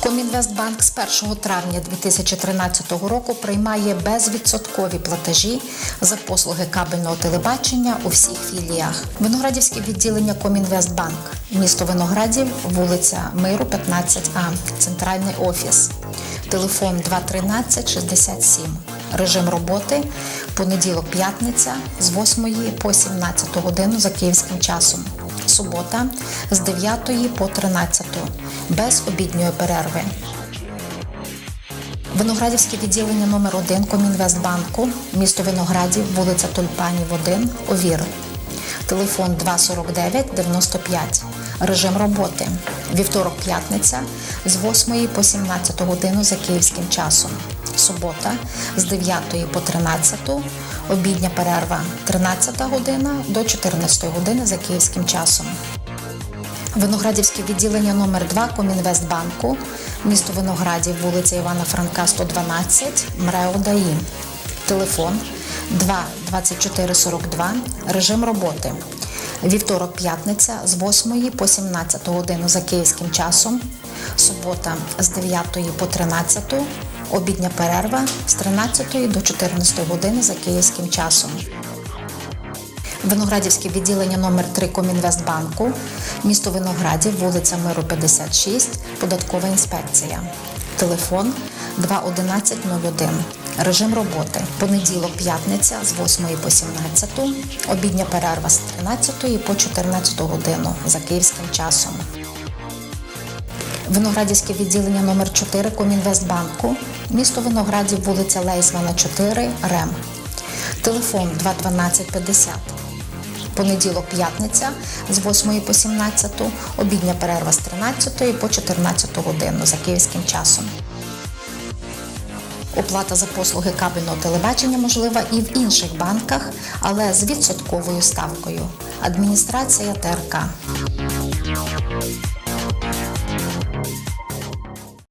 Комінвестбанк з 1 травня 2013 року приймає безвідсоткові платежі за послуги кабельного телебачення у всіх філіях. Виноградівське відділення Комінвестбанк, місто Виноградів, вулиця Миру, 15А, центральний офіс. Телефон 213 67. Режим роботи понеділок-п'ятниця з 8 по 17 годину за київським часом. Субота з 9 по 13 без обідньої перерви. Виноградівське відділення номер 1 Комінвестбанку, місто Виноградів, вулиця Тульпанів 1, Овір. Телефон 249 95. Режим роботи. Вівторок, п'ятниця з 8 по 17 годину за київським часом. Субота з 9 по 13, обідня перерва 13 година до 14 години за київським часом. Виноградівське відділення номер 2 Комінвестбанку, місто Виноградів, вулиця Івана Франка, 112, МРЕО. Телефон 2 24 42, режим роботи. Вівторок, п'ятниця з 8 по 17 годину за київським часом. Субота з 9 по 13, обідня перерва з 13 до 14 години за київським часом. Виноградівське відділення номер 3 Комінвестбанку, місто Виноградів, вулиця Миру 56, податкова інспекція. Телефон 21101. Режим роботи. Понеділок, п'ятниця з 8 по 17, обідня перерва з 13 по 14 годину за київським часом. Виноградівське відділення номер 4 Комінвестбанку, місто Виноградів, вулиця Лейсмана 4, РЕМ. Телефон 21250. Понеділок, п'ятниця з 8 по 17, обідня перерва з 13 по 14 годину за київським часом. Оплата за послуги кабельного телебачення можлива і в інших банках, але з відсотковою ставкою. Адміністрація ТРК.